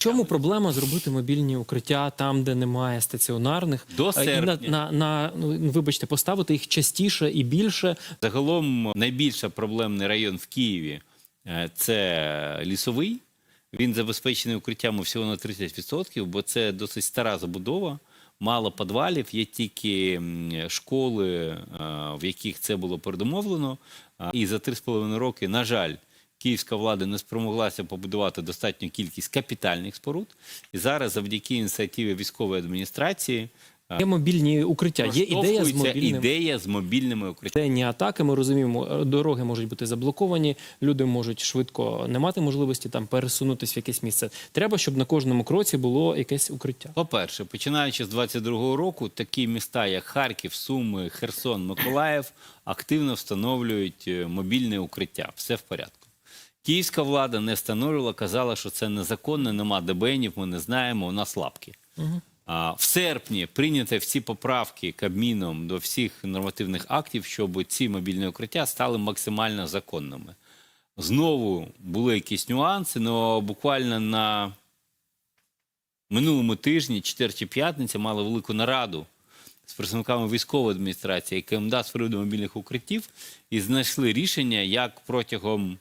чому проблема зробити мобільні укриття там, де немає стаціонарних? До А, і на, на, на ну, вибачте, поставити їх частіше і більше. Загалом найбільш проблемний район в Києві е, це лісовий. Він забезпечений укриттями всього на 30%, бо це досить стара забудова. Мало підвалів, є тільки школи, е, в яких це було передумовлено. І за 3,5 роки, на жаль, київська влада не спромоглася побудувати достатню кількість капітальних споруд. І зараз, завдяки ініціативі військової адміністрації, е, Є мобільні укриття. Є ідея з проштовхується мобільним. ідея з мобільними укриттями. Денні атаки, ми розуміємо, е, дороги можуть бути заблоковані, люди можуть швидко не мати можливості там пересунутися в якесь місце. Треба, щоб на кожному кроці було якесь укриття. По-перше, починаючи з 22-го року, такі міста, як Харків, Суми, Херсон, Миколаїв, активно встановлюють е, мобільне укриття. Все в порядку. Київська влада не встановлювала, казала, що це незаконно, нема ДБНів, ми не знаємо, у нас лапки. А, в серпні прийняті всі поправки Кабміном до всіх нормативних актів, щоб ці мобільні укриття стали максимально законними. Знову були якісь нюанси, але буквально на минулому тижні, четвер чи п'ятниця, мали велику нараду з представниками військової адміністрації КМДА з приводу мобільних укриттів і знайшли рішення, як протягом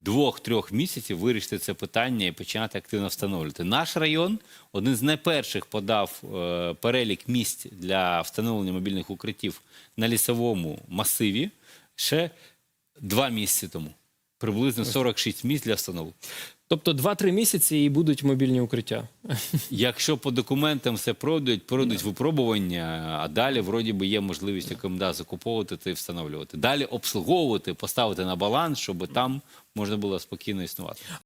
двох-трьох місяців вирішити це питання і починати активно встановлювати. Наш район один з найперших подав е, перелік місць для встановлення мобільних укриттів на лісовому масиві ще два місяці тому. Приблизно 46 місць для встановлення. Тобто 2-3 місяці і будуть мобільні укриття. Якщо по документам все продають, пройдуть випробування, а далі вроді би є можливість у КМДА закуповувати та встановлювати. Далі обслуговувати, поставити на баланс, щоб там можна було спокійно існувати.